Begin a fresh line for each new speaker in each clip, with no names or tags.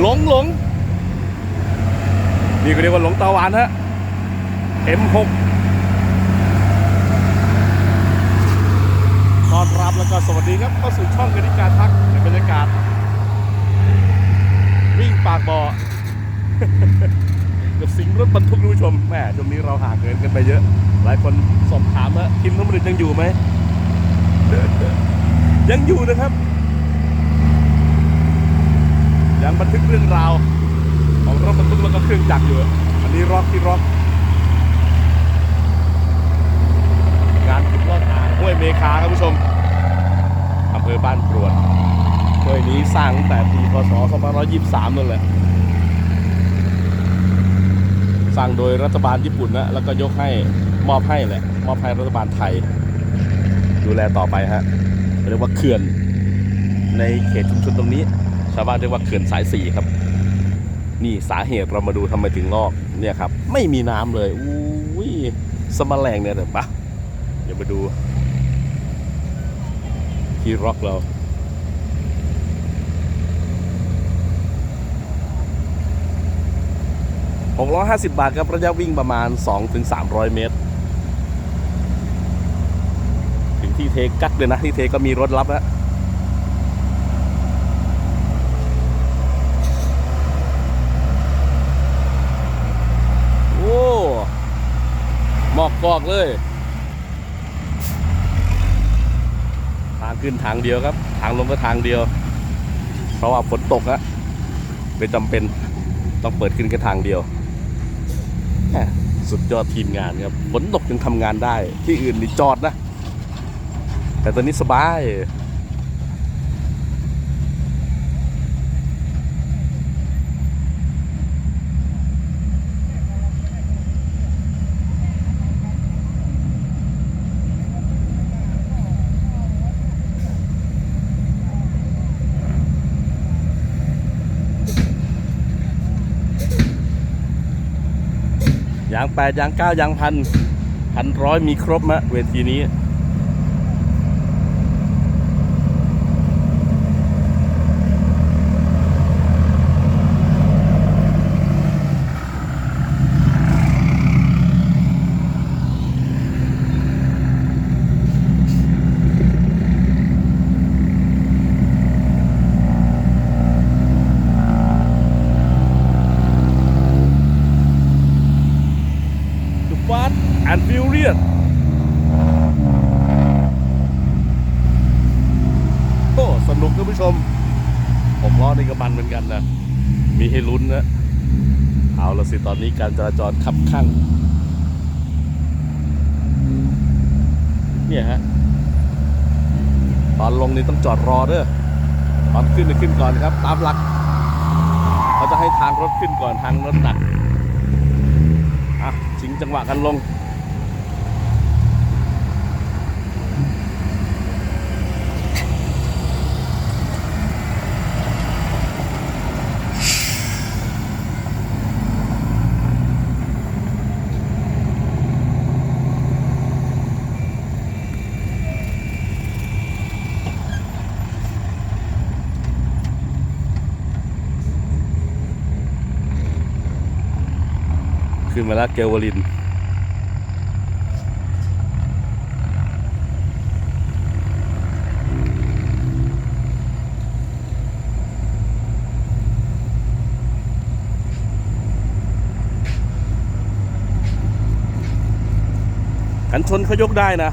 หลงหลงนี่ก็เรียกว่าหลงตาหวานฮะ M6 ต้อนรับแล้วก็สวัสดีครับเข้าสู่ช่องกนิการทักในบรรยากาศ วิ่งปากบ่อกับสิงรถบรรทุกผู้ชมแหม่ช่วงนี้เราห่างเกินกันไปเยอะ หลายคนสอบถามว่าคิมน้ำมันยังอยู่ไหมยังอยู่นะครับ ยังบันทึกเรื่องราว ของรถบรรทุกแล้วก็เครื่องจักรอยู่ อันนี้ร็อกที่ร็อกานขุดลอดอ่างห้วยเมคาครับผู้ชมอำเภอบ้านกรวดห้วยนี้สร้างตั้งแต่ปีพศ2523นั่นแหละสร้างโดยรัฐบาลญี่ปุ่นนะแล้วก็ยกให้มอบให้แหละมอบให้รัฐบาลไทย ดูแลต่อไปฮะเรียกว่าเขื่อนในเขตชุมชนตรงนี้าวบ้านเรียกว่าเขื่อนสายสี่ครับ นี่สาเหตุเรามาดูทำไมถึงงอกเนี่ยครับ ไม่มีน้ำเลยอุ้ยสมแมลงเนี่ยเดี๋ยวปะเดี๋ยวมาดูที่ร็อกเรา650 บาทครับระยะวิ่งประมาณ 2-300 เมตร ถึงที่เทกักเลยนะ ที่เทก็มีรถรับแล้วโอ้หมอ กอกเลย ทางขึ้นทางเดียวครับ ทางลงก็ทางเดียว เพราะว่าฝนตกอะเป็นจำเป็นต้องเปิดขึ้นแค่ทางเดียว สุดยอดทีมงานครับ ฝนตกยังทำงานได้ ที่อื่นนี่จอดนะ แต่ตอนนี้สบายางแปดยางเก้ายางพันพันร้อยมีครบมะเวทีนี้ and Furious โอ้สนุกท่านผู้ชม ผมล้อในกระบันเหมือนกันนะ มีให้ลุ้นนะ เอาละสิ ตอนนี้การจราจรขับข้างเนี่ยฮะ ตอนลงนี่ต้องจอดรอเด้อตอนขึ้นนี่ขึ้นก่อนครับ ตามหลัก เขาจะให้ทางรถขึ้นก่อนทางรถหนักอะชิงจังหวะกันลง ขึ้นมาแล้วเกลวลิน กันชนเขายกได้นะ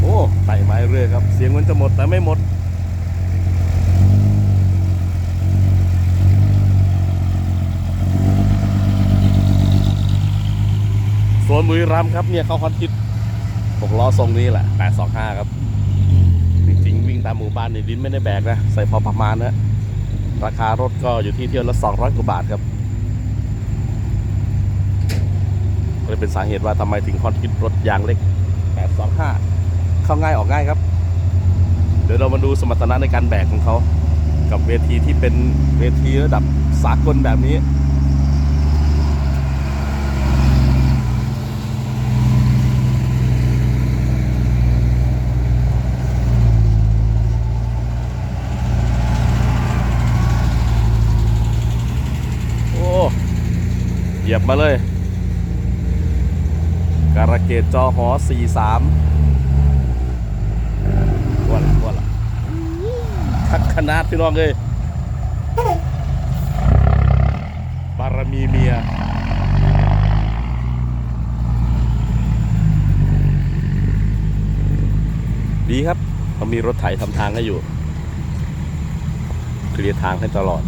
โอ้ไต่ไม้ เรื่อยครับเสียงมันจะหมดแต่ไม่หมดโซนบุรีรัมย์ครับเนี่ยเขาฮอตฮิตหกล้อทรงนี้แหละ 825 ครับ จริงๆ วิ่งตามหมู่บ้านในดินไม่ได้แบกนะ ใส่พอประมาณนะ ราคารถก็อยู่ที่เที่ยวละ 200 กว่าบาทครับก็เลยเป็นสาเหตุว่าทำไมถึงฮอตฮิตรถยางเล็ก 825 เข้าง่ายออกง่ายครับ เดี๋ยวเรามาดูสมรรถนะในการแบกของเขา กับเวทีที่เป็นเวทีระดับสากลแบบนี้โอ้เหยียบมาเลย การะเกดจอหอ 43ว่าละว่าละคักข นาดพี่น้องเลยบารมีเมียดีครับเขามีรถไถทำทางให้อยู่ เคลียร์ทางให้ตลอด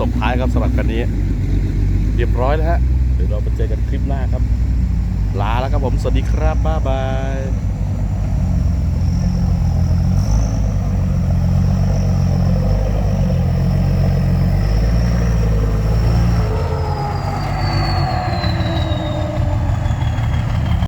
ส่งท้ายครับสำหรับกันนี้ เรียบร้อยแล้วฮะเดี๋ยวเราไปเจอกันคลิปหน้าครับ ลาแล้วครับผม สวัสดีครับ บ๊ายบาย